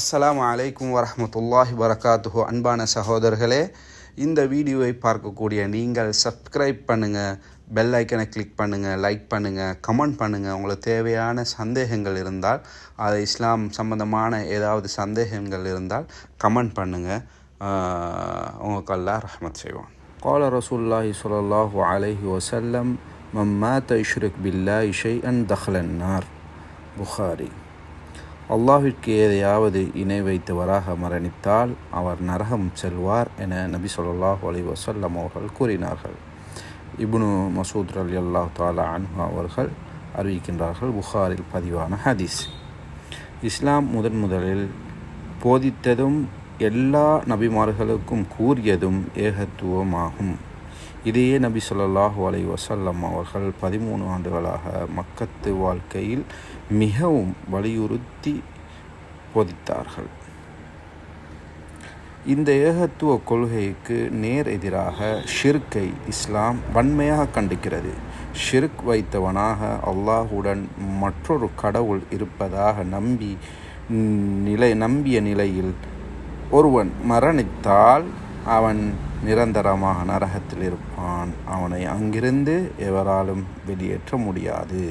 அஸ்லாம் அலைக்கும் வரமத்துல்லாஹி வரகாத்துஹோ அன்பான சகோதரர்களே இந்த வீடியோவை பார்க்கக்கூடிய நீங்கள் சப்ஸ்கிரைப் பண்ணுங்கள் பெல் ஐக்கனை கிளிக் பண்ணுங்கள் லைக் பண்ணுங்கள் கமெண்ட் பண்ணுங்கள் உங்களுக்கு தேவையான சந்தேகங்கள் இருந்தால் அது இஸ்லாம் சம்மந்தமான ஏதாவது சந்தேகங்கள் இருந்தால் கமெண்ட் பண்ணுங்கள் உங்கள் அல்லா ரஹமத் செய்வான். கால ரசூல்லாஹி சொல்லாஹு அலஹி வசல்லம் மம்மா தைஷ்ரிக் பில்லா இஷை அண்ட் தஹ்லன்னார் புகாரி அல்லாஹிற்கு எதையாவது இணை வைத்தவராக மரணித்தால் அவர் நரகம் செல்வார் என நபி சொல்லாஹ் அலி வசல்லம் அவர்கள் கூறினார்கள். இப்னு மசூத் அலி அல்லாஹ் தாலா அன்ஹா அவர்கள் அறிவிக்கின்றார்கள் புகாரில் பதிவான ஹதீஸ். இஸ்லாம் முதன் முதலில் போதித்ததும் எல்லா நபிமார்களுக்கும் கூறியதும் ஏகத்துவமாகும். இதையே நபி சொல்லாஹு அலை வசல்லம் அவர்கள் பதிமூணு ஆண்டுகளாக மக்கத்து வாழ்க்கையில் மிகவும் வலியுறுத்தி போதித்தார்கள். இந்த ஏகத்துவ கொள்கைக்கு நேர் எதிராக ஷிர்கை இஸ்லாம் வன்மையாக கண்டிக்கிறது. ஷிர்க் வைத்தவனாக அல்லாஹுடன் மற்றொரு கடவுள் இருப்பதாக நம்பி நிலை நம்பிய நிலையில் ஒருவன் மரணித்தால் அவன் நிரந்தரமாக நரகத்தில் இருப்பான் அவனை அங்கிருந்து எவராலும் வெளியேற்ற முடியாது.